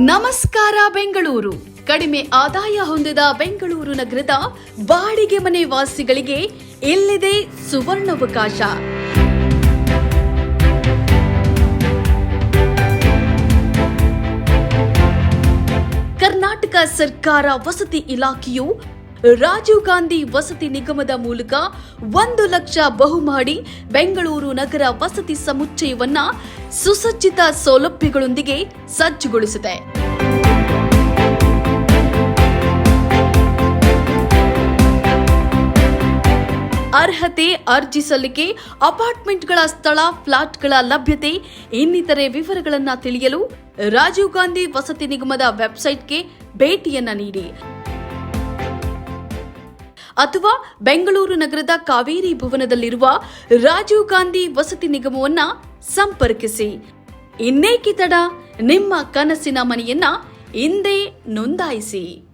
ನಮಸ್ಕಾರ ಬೆಂಗಳೂರು. ಕಡಿಮೆ ಆದಾಯ ಹೊಂದಿದ ಬೆಂಗಳೂರು ನಗರದ ಬಾಡಿಗೆ ಮನೆ ವಾಸಿಗಳಿಗೆ ಇಲ್ಲಿದೆ ಸುವರ್ಣಾವಕಾಶ. ಕರ್ನಾಟಕ ಸರ್ಕಾರ ವಸತಿ ಇಲಾಖೆಯು ರಾಜೀವ್ ಗಾಂಧಿ ವಸತಿ ನಿಗಮದ ಮೂಲಕ ಒಂದು ಲಕ್ಷ ಬಹುಮಾಡಿ ಬೆಂಗಳೂರು ನಗರ ವಸತಿ ಸಮುಚ್ಚಯವನ್ನ ಸುಸಜ್ಜಿತ ಸೌಲಭ್ಯಗಳೊಂದಿಗೆ ಸಜ್ಜುಗೊಳಿಸಿದೆ. ಅರ್ಹತೆ ಅರ್ಜಿ ಸಲ್ಲಿಕೆ, ಅಪಾರ್ಟ್ಮೆಂಟ್ಗಳ ಸ್ಥಳ, ಫ್ಲಾಟ್ಗಳ ಲಭ್ಯತೆ ಇನ್ನಿತರೆ ವಿವರಗಳನ್ನು ತಿಳಿಯಲು ರಾಜೀವ್ ಗಾಂಧಿ ವಸತಿ ನಿಗಮದ ವೆಬ್ಸೈಟ್ಗೆ ಭೇಟಿಯನ್ನ ನೀಡಿ. ಅಥವಾ ಬೆಂಗಳೂರು ನಗರದ ಕಾವೇರಿ ಭವನದಲ್ಲಿರುವ ರಾಜೀವ್ ಗಾಂಧಿ ವಸತಿ ನಿಗಮವನ್ನ ಸಂಪರ್ಕಿಸಿ. ಇನ್ನೇಕಿತಡ ನಿಮ್ಮ ಕನಸಿನ ಮನೆಯನ್ನ ಹಿಂದೆ ನೋಂದಾಯಿಸಿ.